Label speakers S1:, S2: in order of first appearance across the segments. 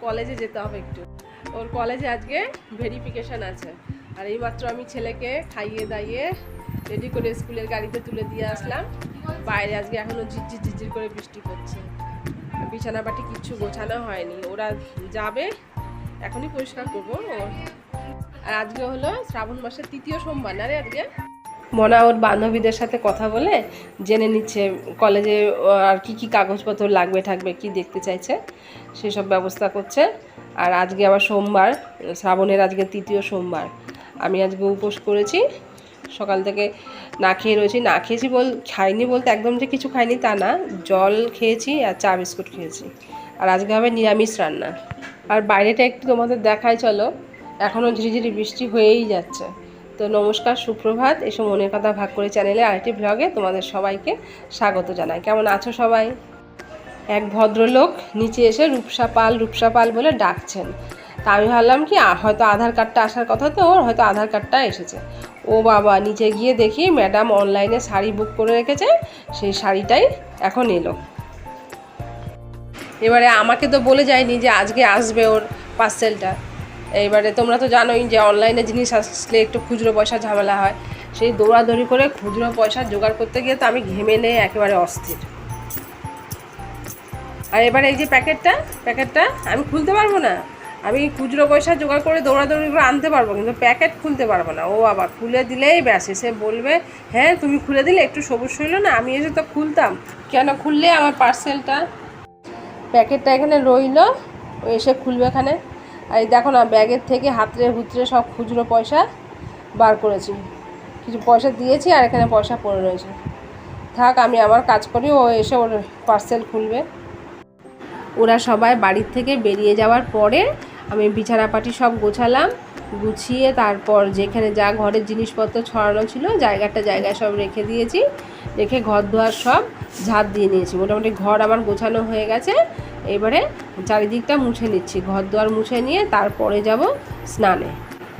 S1: কলেজে যেতে হবে একটু। ওর কলেজে আজকে ভেরিফিকেশন আছে। আর এইমাত্র আমি ছেলেকে খাইয়ে দাইয়ে রেডি করে স্কুলের গাড়িতে তুলে দিয়ে আসলাম। বাইরে আজকে এখনও ঝিরঝির ঝিরঝির করে বৃষ্টি পড়ছে। বিছানা বাটি কিচ্ছু গোছানো হয়নি। ওরা যাবে, এখনই পরিষ্কার করব। আর আজকে হলো শ্রাবণ মাসের তৃতীয় সোমবার না রে আজকে? মনা ওর বান্ধবীদের সাথে কথা বলে জেনে নিচ্ছে কলেজে আর কি কি কাগজপত্র লাগবে, থাকবে, কি দেখতে চাইছে, সেসব ব্যবস্থা করছে। আর আজকে আবার সোমবার, শ্রাবণের আজকে তৃতীয় সোমবার। আমি আজকে উপোস করেছি, সকাল থেকে না খেয়ে রয়েছি। না খেয়েছি বল, খাইনি বলতে একদম যে কিছু খাইনি তা না, জল খেয়েছি আর চা বিস্কুট খেয়েছি। আর আজকে হবে নিরামিষ রান্না। আর বাইরেটা একটু তোমাদের দেখায় চলো। এখনও ঝিরিঝিরি বৃষ্টি হয়েই যাচ্ছে। তো নমস্কার, সুপ্রভাত। এসব মনের কথা ভাগ করে চ্যানেলে আরেকটি ব্লগে তোমাদের সবাইকে স্বাগত জানাই। কেমন আছো সবাই? এক ভদ্রলোক নিচে এসে রূপসা পাল রূপসা পাল বলে ডাকছেন। তা আমি ভাবলাম কি হয়তো আধার কার্ডটা আসার কথা তো, ওর হয়তো আধার কার্ডটা এসেছে। ও বাবা, নিচে গিয়ে দেখি ম্যাডাম অনলাইনে শাড়ি বুক করে রেখেছে, সেই শাড়িটাই এখন এলো। এবারে আমাকে তো বলে যায়নি যে আজকে আসবে ওর পার্সেলটা এবারে তোমরা তো জানোই যে অনলাইনে জিনিস আসলে একটু খুচরো পয়সা ঝামেলা হয়। সেই দৌড়াদৌড়ি করে খুচরো পয়সা জোগাড় করতে গিয়ে তো আমি ঘেমে নেই একেবারে অস্থির। আর এবারে এই যে প্যাকেটটা প্যাকেটটা আমি খুলতে পারব না। আমি খুচরো পয়সা জোগাড় করে দৌড়াদৌড়ি করে আনতে পারব, কিন্তু প্যাকেট খুলতে পারব না। ও আবার খুলে দিলেই ব্যাস, এসে বলবে হ্যাঁ তুমি খুলে দিলে, একটু সবুজ হইল না, আমি এসে তো খুলতাম। কেন খুললে আমার পার্সেলটা প্যাকেটটা এখানে রইল, ও এসে খুলবে এখানে। আর এই দেখো না, ব্যাগের থেকে হাতরে হুতরে সব খুচরো পয়সা বার করেছি। কিছু পয়সা দিয়েছি আর এখানে পয়সা পড়ে রয়েছে। থাক, আমি আমার কাজ করি, ও এসে ওর পার্সেল খুলবে। ওরা সবাই বাড়ির থেকে বেরিয়ে যাওয়ার পরে আমি বিছানাপাটি সব গোছালাম, গুছিয়ে তারপর যেখানে যা ঘরের জিনিসপত্র ছড়ানো ছিল, জায়গাটা জায়গায় সব রেখে দিয়েছি। রেখে ঘর দুয়ার সব ঝাঁপ দিয়ে নিয়েছি। মোটামুটি ঘর আমার গোছানো হয়ে গেছে। এবারে চারিদিকটা মুছে নিচ্ছি ঘর দুয়ার মুছে নিয়ে তারপরে যাব স্নানে।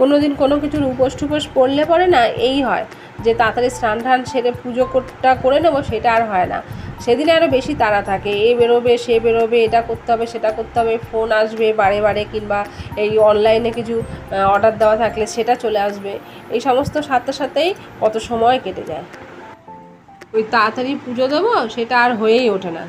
S1: কোনো দিন কোনো কিছুর উপোস টুপোস পড়লে পরে না এই হয় যে তাড়াতাড়ি স্নান টান সেরে পুজো করটা করে নেব, সেটা আর হয় না। সেদিনে আরও বেশি তাড়া থাকে, এ বেরোবে, সে বেরোবে, এটা করতে হবে, সেটা করতে হবে, ফোন আসবে বারে বারে কিংবা এই অনলাইনে কিছু অর্ডার দেওয়া থাকলে সেটা চলে আসবে। এই সমস্ত সাথে সাথেই কত সময় কেটে যায়। ওই তাড়াতাড়ি পুজো দেবো, সেটা আর হয়েই ওঠে না।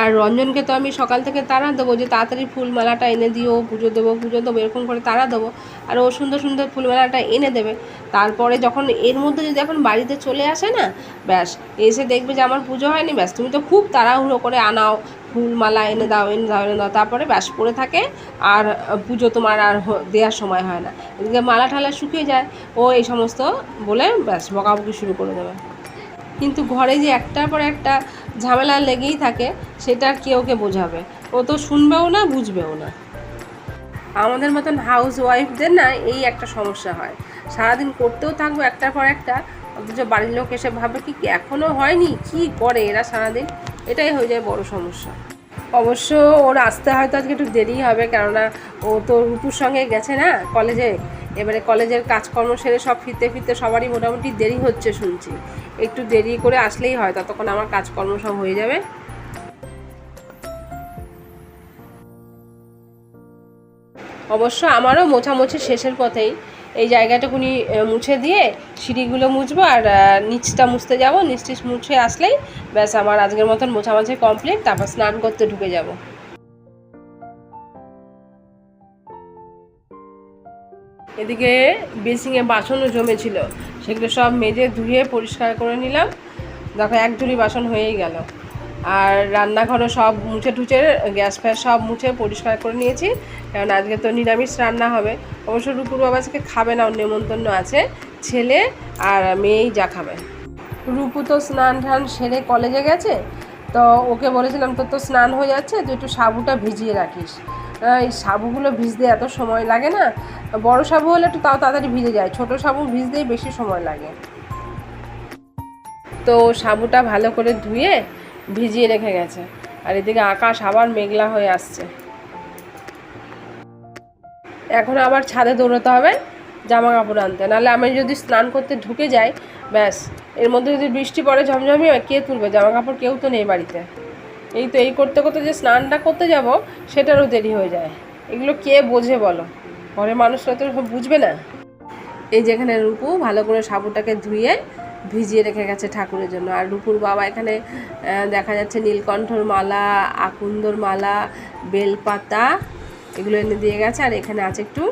S1: আর রঞ্জনকে তো আমি সকাল থেকে তাড়া দেবো যে তাড়াতাড়ি ফুলমালাটা এনে দিও, পুজো দেবো পুজো দেবো, এরকম করে তাড়া দেবো। আর ও সুন্দর সুন্দর ফুলমালাটা এনে দেবে। তারপরে যখন এর মধ্যে যদি এখন বাড়িতে চলে আসে না, ব্যাস, এসে দেখবে যে আমার পুজো হয়নি, ব্যাস, তুমি তো খুব তাড়াহুড়ো করে আনাও, ফুলমালা এনে দাও এনে দাও এনে দাও। তারপরে ব্যাস, পড়ে থাকে আর পুজো তোমার আর দেওয়ার সময় হয় না। এদিকে মালা ঠালা শুকিয়ে যায়, ও এই সমস্ত বলে ব্যাস, বকাবকি শুরু করে দেবে। কিন্তু ঘরে যে একটার পর একটা ঝামেলা লেগেই থাকে, সেটা আর কেউ কে বোঝাবে? ও তো শুনবেও না, বুঝবেও না। আমাদের মতন হাউস ওয়াইফদের না এই একটা সমস্যা হয়। সারাদিন করতেও থাকব একটার পর একটা, অথচ বাড়ির লোক এসে ভাবে কি এখনও হয়নি? কি করে এরা সারাদিন? এটাই হয়ে যায় বড় সমস্যা। অবশ্য ওর আসতে হয়তো আজকে একটু দেরি হবে, কেননা ও তো রূপুর সঙ্গে গেছে না কলেজে। এবারে কলেজের কাজকর্ম সেরে সব ফিরতে ফিরতে সবারই মোটামুটি দেরি হচ্ছে শুনছি। একটু দেরি করে আসলেই হয়, ততক্ষণ আমার কাজকর্ম সব হয়ে যাবে। অবশ্য আমারও মোছামুছি শেষের পথেই। এই জায়গাটুকুনি মুছে দিয়ে সিঁড়িগুলো মুছবো আর নিচটা মুছতে যাব। নিচটিচ মুছে আসলেই ব্যাস আমার আজকের মতন মোছামাছি কমপ্লিট, তারপর স্নান করতে ঢুকে যাব। এদিকে বেসিংয়ে বাসনও জমেছিল। সেগুলো সব মেজে ধুয়ে পরিষ্কার করে নিলাম। দেখো, এক ঝুড়ি বাসন হয়েই গেল। আর রান্নাঘরও সব মুছে টুচে গ্যাস ফ্যাস সব মুছে পরিষ্কার করে নিয়েছি। কারণ আজকে তো নিরামিষ রান্না হবে। অবশ্য রূপুর বাবা আজকে খাবে না নেমন্তন্ন আছে। ছেলে আর মেয়েই যা খাবে। রূপু তো স্নান টান সেরে কলেজে গেছে। তো ওকে বলেছিলাম, তোর তো স্নান হয়ে যাচ্ছে, তুই একটু সাবুটা ভিজিয়ে রাখিস। এই সাবুগুলো ভিজতে এত সময় লাগে না। বড় সাবু হলে একটু তাও তাড়াতাড়ি ভিজে যায়। ছোট সাবু ভিজতেই বেশি সময় লাগে। তো সাবুটা ভালো করে ধুয়ে ভিজিয়ে রেখে গেছে। আর এদিকে আকাশ আবার মেঘলা হয়ে আসছে। এখন আবার ছাদে দৌড়াতে হবে জামা কাপড় আনতে। নাহলে আমি যদি স্নান করতে ঢুকে যাই, ব্যাস। এর মধ্যে যদি বৃষ্টি পড়ে ঝমঝমি হয়, কে তুলবে? জামা কাপড় কেউ তো নেই বাড়িতে। এই তো এই করতে করতে যে স্নানটা করতে যাব, সেটারও দেরি হয়ে যায়। এগুলো কে বোঝে বলো? ঘরের মানুষরা তো বুঝবে না। এই যেখানে রূপু ভালো করে সাবুটাকে ধুয়ে ভিজিয়ে রেখে গেছে ঠাকুরের জন্য। আর রূপুর বাবা এখানে দেখা যাচ্ছে নীলকণ্ঠর মালা, আকুন্দর মালা, বেলপাতা এগুলো এনে দিয়ে গেছে। আর এখানে আছে একটু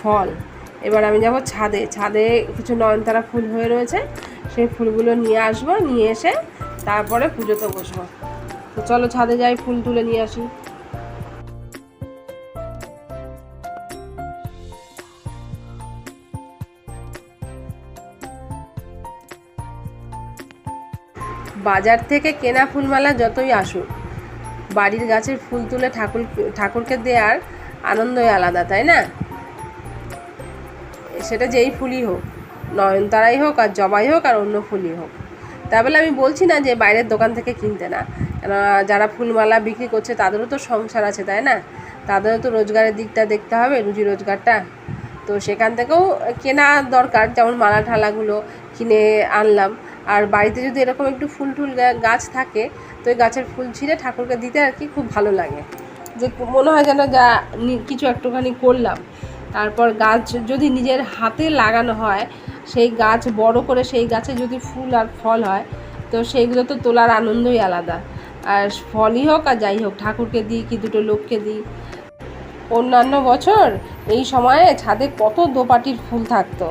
S1: ফল। এবার আমি যাব ছাদে। ছাদে কিছু নয়নতারা ফুল হয়ে রয়েছে। সেই ফুলগুলো নিয়ে আসব, নিয়ে এসে তারপরে পুজোতে বসবো। তো চলো ছাদে যাই, ফুল তুলে নিয়ে আসি। বাজার থেকে কেনা ফুলমালা যতই আসুক, বাড়ির গাছের ফুল তুলে ঠাকুর, ঠাকুরকে দেওয়ার আনন্দই আলাদা, তাই না? সেটা যেই ফুলই হোক, নয়নতারাই হোক আর জবাই হোক আর অন্য ফুলই হোক। তা বলে আমি বলছি না যে বাইরের দোকান থেকে কিনতে না কেন যারা ফুলমালা বিক্রি করছে তাদেরও তো সংসার আছে, তাই না? তাদেরও তো রোজগারের দিকটা দেখতে হবে, রুজি রোজগারটা। তো সেখান থেকেও কেনা দরকার, যেমন মালা ঠালাগুলো কিনে আনলাম। আর বাড়িতে যদি এরকম একটু ফুল টুল গাছ থাকে, তো ওই গাছের ফুল ছিঁড়ে ঠাকুরকে দিতে আর কি খুব ভালো লাগে। যে মনে হয় যেন যা কিছু একটুখানি করলাম। তারপর গাছ যদি নিজের হাতে লাগানো হয়, সেই গাছ বড় করে সেই গাছে যদি ফুল আর ফল হয়, তো সেইগুলো তো তোলার আনন্দই আলাদা। আর ফলই হোক আর যাই হোক, ঠাকুরকে দিই কি দুটো লোককে দিই। অন্যান্য বছর এই সময়ে ছাদে কত দোপাটির ফুল থাকতো।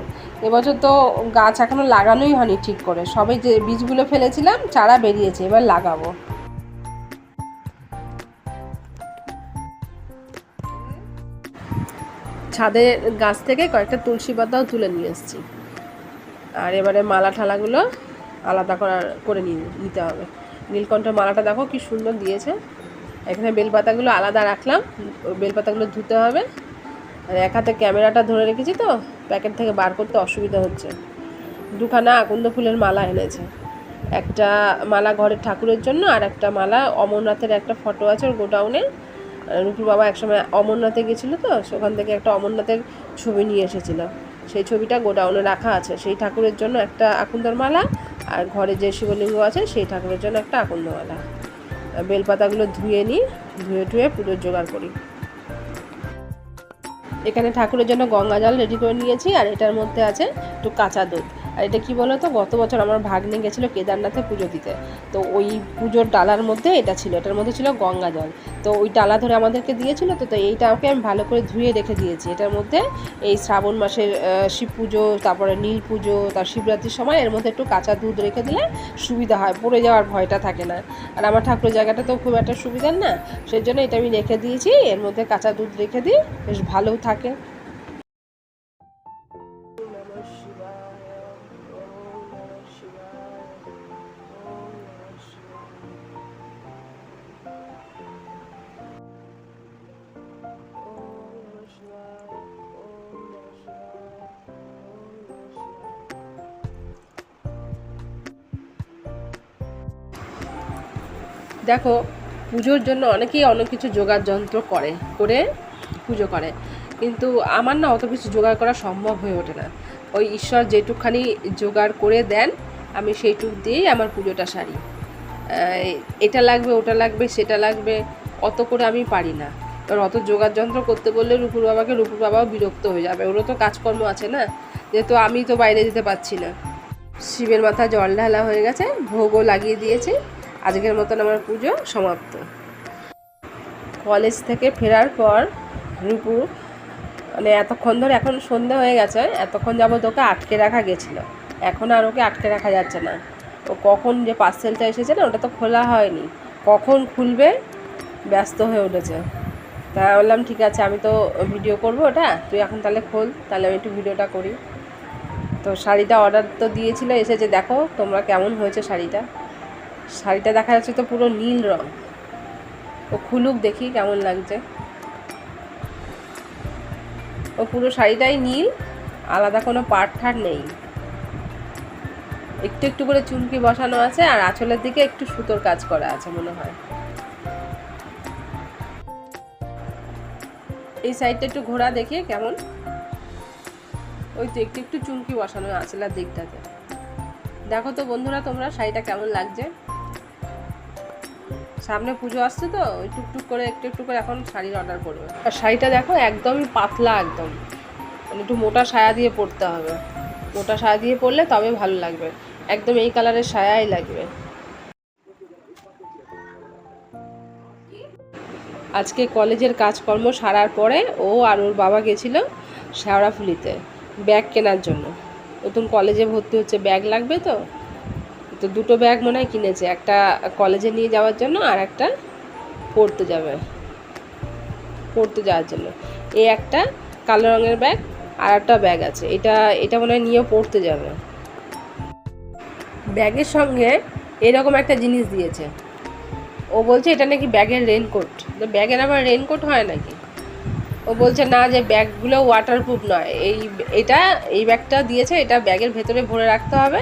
S1: এবছর তো গাছ এখনও লাগানোই হয়নি ঠিক করে। সবে যে বীজগুলো ফেলেছিলাম, চারা বেরিয়েছে, এবার লাগাবো। ছাদের গাছ থেকে কয়েকটা তুলসী পাতাও তুলে নিয়ে এসেছি। আর এবারে মালা ঠালাগুলো আলাদা করার, করে নিতে হবে। নীলকণ্ঠ মালাটা দেখো কি সুন্দর দিয়েছে। এখানে বেলপাতাগুলো আলাদা রাখলাম। বেলপাতাগুলো ধুতে হবে। আর এক হাতে ক্যামেরাটা ধরে রেখেছি তো, প্যাকেট থেকে বার করতে অসুবিধা হচ্ছে। দুখানা আকন্দ ফুলের মালা এনেছে। একটা মালা ঘরের ঠাকুরের জন্য আর একটা মালা অমরনাথের একটা ফটো আছে ওর গোডাউনে। রুপুর বাবা একসময় অমরনাথে গেছিল তো, সেখান থেকে একটা অমরনাথের ছবি নিয়ে এসেছিল। সেই ছবিটা গোডাউনে রাখা আছে। সেই ঠাকুরের জন্য একটা আকুন্দর মালা আর ঘরে যে শিবলিঙ্গ আছে সেই ঠাকুরের জন্য একটা আকুন্দ মালা বেলপাতাগুলো ধুয়ে নিই, ধুয়ে টুয়ে পুজোর জোগাড় করি। এখানে ঠাকুরের জন্য গঙ্গা জল রেডি করে নিয়েছি আর এটার মধ্যে আছে একটু কাঁচা দুধ। আর এটা কি বলো তো, গত বছর আমার ভাগ্নে গেছিল কেদারনাথে পুজো দিতে। তো ওই পুজোর ডালার মধ্যে এটা ছিল, এটার মধ্যে ছিল গঙ্গা জল। তো ওই ডালা ধরে আমাদেরকে দিয়েছিল তো তো এইটা ওকে আমি ভালো করে ধুয়ে রেখে দিয়েছি। এটার মধ্যে এই শ্রাবণ মাসের শিব পুজো, তারপরে নীল পুজো, তার শিবরাত্রির সময় এর মধ্যে একটু কাঁচা দুধ রেখে দিলে সুবিধা হয়, পড়ে যাওয়ার ভয়টা থাকে না। আর আমার ঠাকুরের জায়গাটা তো খুব একটা সুবিধার না সেই জন্য এটা আমি রেখে দিয়েছি। এর মধ্যে কাঁচা দুধ রেখে দিই, বেশ ভালো থাকে। দেখো, পুজোর জন্য অনেকেই অনেক কিছু জোগাড় যন্ত্র করে করে পুজো করে। কিন্তু আমার না অত কিছু জোগাড় করা সম্ভব হয়ে ওঠে না। ওই ঈশ্বর যেটুকখানি জোগাড় করে দেন, আমি সেইটুক দিয়েই আমার পুজোটা সারি। এটা লাগবে, ওটা লাগবে, সেটা লাগবে, অত করে আমি পারি না। এবার অত জোগাড় যন্ত্র করতে বললে রূপুর বাবাকে রূপুর বাবাও বিরক্ত হয়ে যাবে। ওরও তো কাজকর্ম আছে না, যেহেতু আমি তো বাইরে যেতে পারছি না। শিবের মাথায় জল ঢালা হয়ে গেছে, ভোগও লাগিয়ে দিয়েছে। আজকের মতন আমার পুজো সমাপ্ত। কলেজ থেকে ফেরার পর রূপু মানে এতক্ষণ ধরে এখন সন্ধে হয়ে গেছে, এতক্ষণ যাবত ওকে আটকে রাখা গেছিল। এখন আর ওকে আটকে রাখা যাচ্ছে না। ও কখন যে পার্সেলটা এসেছে না, ওটা তো খোলা হয়নি। কখন খুলবে, ব্যস্ত হয়ে উঠেছে। তা বললাম, ঠিক আছে, আমি তো ভিডিও করব ওটা। তুই এখন তাহলে খোল, তাহলে আমি একটু ভিডিওটা করি। তো শাড়িটা অর্ডার তো দিয়েছিল, এসেছে, দেখো তোমরা কেমন হয়েছে শাড়িটা। শাড়িটা দেখা যাচ্ছে তো পুরো নীল রং। ও খুলুক দেখি কেমন লাগছে। ও পুরো শাড়িটাই নীল, আলাদা কোনো পাট ঠাট নেই। একটু একটু করে চুমকি বসানো আছে আর আঁচলের দিকে একটু সুতোর কাজ করা আছে মনে হয়। এই সাইডটা একটু ঘোরা দেখি কেমন। ওই তো একটু একটু চুমকি বসানো আঁচলের দিকটাতে। দেখো তো বন্ধুরা তোমরা শাড়িটা কেমন লাগছে। সামনে পুজো আসছে তো, ওই টুকটুক করে, একটু একটু করে এখন শাড়ির অর্ডার করবে আর শাড়িটা দেখো, একদমই পাতলা একদম। মানে একটু মোটা সায়া দিয়ে পরতে হবে। মোটা সায়া দিয়ে পরলে তবে ভালো লাগবে। একদম এই কালারের সায়াই লাগবে। আজকে কলেজের কাজকর্ম সারার পরে ও আর ওর বাবা গেছিল শেওড়াফুলিতে ব্যাগ কেনার জন্য। নতুন কলেজে ভর্তি হচ্ছে, ব্যাগ লাগবে তো? তো দুটো ব্যাগ মনে হয় কিনেছে, একটা কলেজে নিয়ে যাওয়ার জন্য আর একটা পড়তে যাবে, পড়তে যাওয়ার জন্য। এই একটা কালো রঙের ব্যাগ আর একটা ব্যাগ আছে, এটা এটা মনে হয় নিয়ে পড়তে যাবে। ব্যাগের সঙ্গে এরকম একটা জিনিস দিয়েছে। ও বলছে, এটা নাকি ব্যাগের রেনকোট ব্যাগের আবার রেনকোট হয় নাকি? ও বলছে, না, যে ব্যাগগুলো ওয়াটারপ্রুফ নয়, এই, এটা, এই ব্যাগটা দিয়েছে, এটা ব্যাগের ভেতরে ভরে রাখতে হবে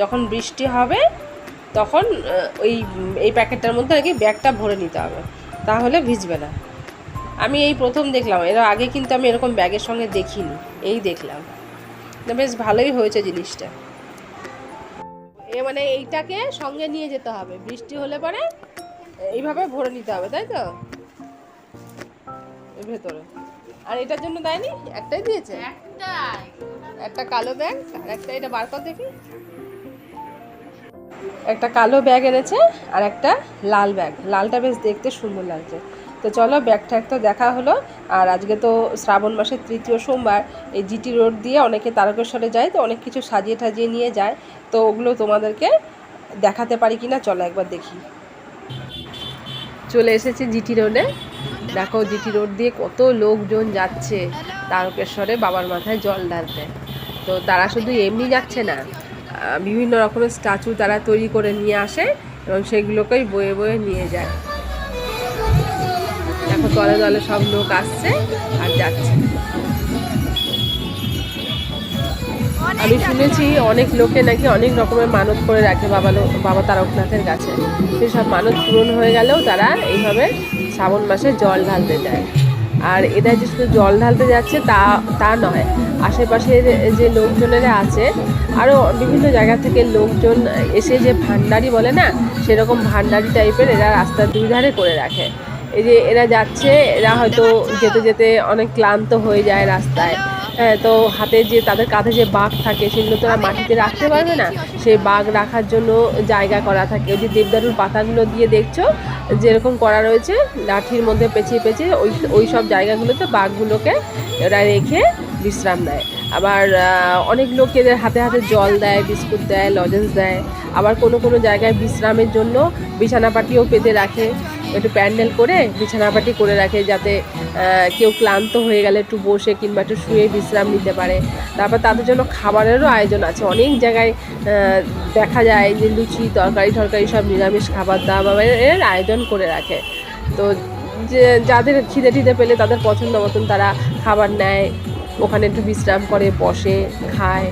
S1: যখন বৃষ্টি হবে তখন ওই এই প্যাকেটটার মধ্যে আর কি ব্যাগটা ভরে নিতে হবে। তাহলে ভিজবে না। আমি এই প্রথম দেখলাম এর আগে কিন্তু আমি এরকম ব্যাগের সঙ্গে দেখিনি এই দেখলাম। বেশ ভালোই হয়েছে জিনিসটা। এ মানে এইটাকে সঙ্গে নিয়ে যেতে হবে বৃষ্টি হলে পরে এইভাবে ভরে নিতে হবে তাই তো? ভেতরে। আর এটার জন্য দেয়নি? একটাই দিয়েছে? একটা কালো ব্যাগ আর একটা এটা বার কর দেখি। একটা কালো ব্যাগ এনেছে আর একটা লাল ব্যাগ। লালটা বেশ দেখতে সুন্দর লাগছে। তো চলো ব্যাগ ট্যাগ তো দেখা হলো। আর আজকে তো শ্রাবণ মাসের তৃতীয় সোমবার, এই জিটি রোড দিয়ে অনেকে তারকেশ্বরে যায়, তো অনেক কিছু সাজিয়ে টাজিয়ে নিয়ে যায়। তো ওগুলো তোমাদেরকে দেখাতে পারি কি না চলো একবার দেখি। চলে এসেছি জিটি রোডে। দেখো জিটি রোড দিয়ে কত লোকজন যাচ্ছে তারকেশ্বরে বাবার মাথায় জল ঢালতে। তো তারা শুধু এমনি যাচ্ছে না বিভিন্ন রকমের স্ট্যাচু তারা তৈরি করে নিয়ে আসে এবং সেগুলোকেই বয়ে বয়ে নিয়ে যায়। এখন দলে দলে সব লোক আসছে আর যাচ্ছে। আমি শুনেছি অনেক লোকে নাকি অনেক রকমের মানত করে রাখে বাবা বাবা তারকনাথের কাছে। সেসব মানত পূরণ হয়ে গেলেও তারা এইভাবে শ্রাবণ মাসে জল ঢালতে যায়। আর এরা যে শুধু জল ঢালতে যাচ্ছে তা তা নয়, আশেপাশের যে লোকজনেরা আছে আরও বিভিন্ন জায়গা থেকে লোকজন এসে যে ভান্ডারি বলে না, সেরকম ভান্ডারি টাইপের এরা রাস্তার দুই ধারে করে রাখে। এই যে এরা যাচ্ছে, এরা হয়তো যেতে যেতে অনেক ক্লান্ত হয়ে যায় রাস্তায়। হ্যাঁ তো হাতে যে তাদের কাঁধে যে বাঘ থাকে, সেগুলো তো মাটিতে রাখতে পারবে না। সেই বাঘ রাখার জন্য জায়গা করা থাকে। ওই যে দেবদারুর পাতাগুলো দিয়ে দেখছ, যেরকম করা রয়েছে, লাঠির মধ্যে পেঁচিয়ে পেঁচিয়ে ওই ওই সব জায়গাগুলোতে বাঘগুলোকে ওরা রেখে বিশ্রাম দেয় আবার অনেক লোক এদের হাতে হাতে জল দেয়, বিস্কুট দেয়, লজেন্স দেয়। আবার কোনো কোনো জায়গায় বিশ্রামের জন্য বিছানাপাটিও পেতে রাখে। একটু প্যান্ডেল করে বিছানাপাটি করে রাখে যাতে কেউ ক্লান্ত হয়ে গেলে একটু বসে কিংবা একটু শুয়ে বিশ্রাম নিতে পারে। তারপর তাদের জন্য খাবারেরও আয়োজন আছে। অনেক জায়গায় দেখা যায় যে লুচি, তরকারি, টরকারি সব নিরামিষ খাবার দাবারের আয়োজন করে রাখে। তো যে, যাদের খিদে টিদে পেলে তাদের পছন্দ মতন তারা খাবার নেয়। ওখানে একটু বিশ্রাম করে বসে খায়।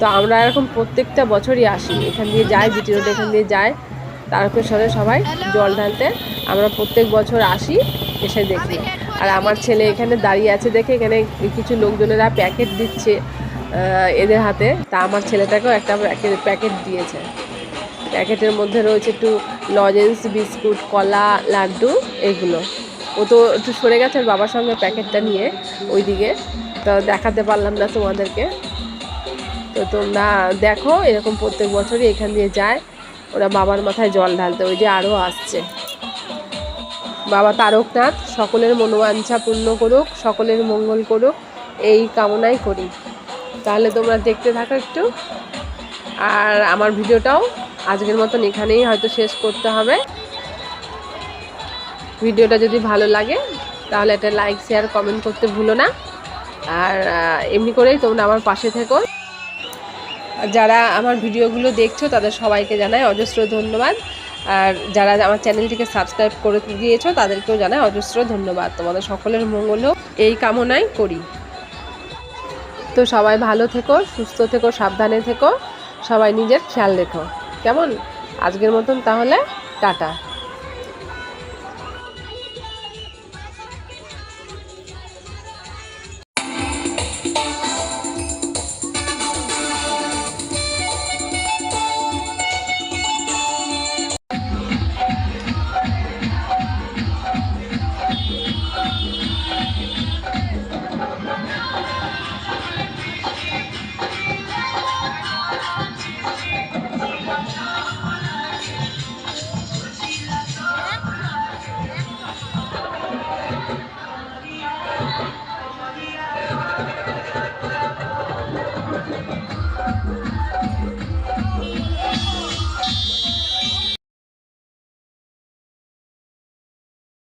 S1: তো আমরা এরকম প্রত্যেকটা বছরই আসি। এখান দিয়ে যাই জিটি রোড এখান দিয়ে যায় তারকেশ্বরে সবাই জল ঢালতে। আমরা প্রত্যেক বছর আসি এসে দেখি। আর আমার ছেলে এখানে দাঁড়িয়ে আছে দেখে এখানে কিছু লোকজনেরা প্যাকেট দিচ্ছে এদের হাতে। তা আমার ছেলেটাকেও একটা প্যাকেট প্যাকেট দিয়েছে। প্যাকেটের মধ্যে রয়েছে একটু লজেন্স বিস্কুট কলা লাড্ডু এগুলো। ও তো একটু সরে গেছে ওর বাবার সঙ্গে প্যাকেটটা নিয়ে ওইদিকে। তো দেখাতে পারলাম না তোমাদেরকে। তো তোমরা দেখো, এরকম প্রত্যেক বছরই এখান দিয়ে যায়। ওরা বাবার মাথায় জল ঢালতে, ওই যে আরও আসছে। বাবা তারকনাথ, সকলের মনোবাঞ্ছা পূর্ণ করুক, সকলের মঙ্গল করুক, এই কামনাই করি। তাহলে তোমরা দেখতে থাকো একটু। আর আমার ভিডিওটাও আজকের মতন এখানেই হয়তো শেষ করতে হবে। ভিডিওটা যদি ভালো লাগে, তাহলে একটা লাইক শেয়ার কমেন্ট করতে ভুলো না। আর এমনি করেই তোমরা আমার পাশে থেকো। যারা আমার ভিডিওগুলো দেখছ, তাদের সবাইকে জানাই অজস্র ধন্যবাদ। আর যারা আমার চ্যানেলটিকে সাবস্ক্রাইব করে দিয়েছ, তাদেরকেও জানাই অজস্র ধন্যবাদ। তোমাদের সকলের মঙ্গল হোক এই কামনাই করি। তো সবাই ভালো থেকো, সুস্থ থেকো, সাবধানে থেকো, সবাই নিজের খেয়াল রেখো। কেমন? আজকের মতন তাহলে, টাটা।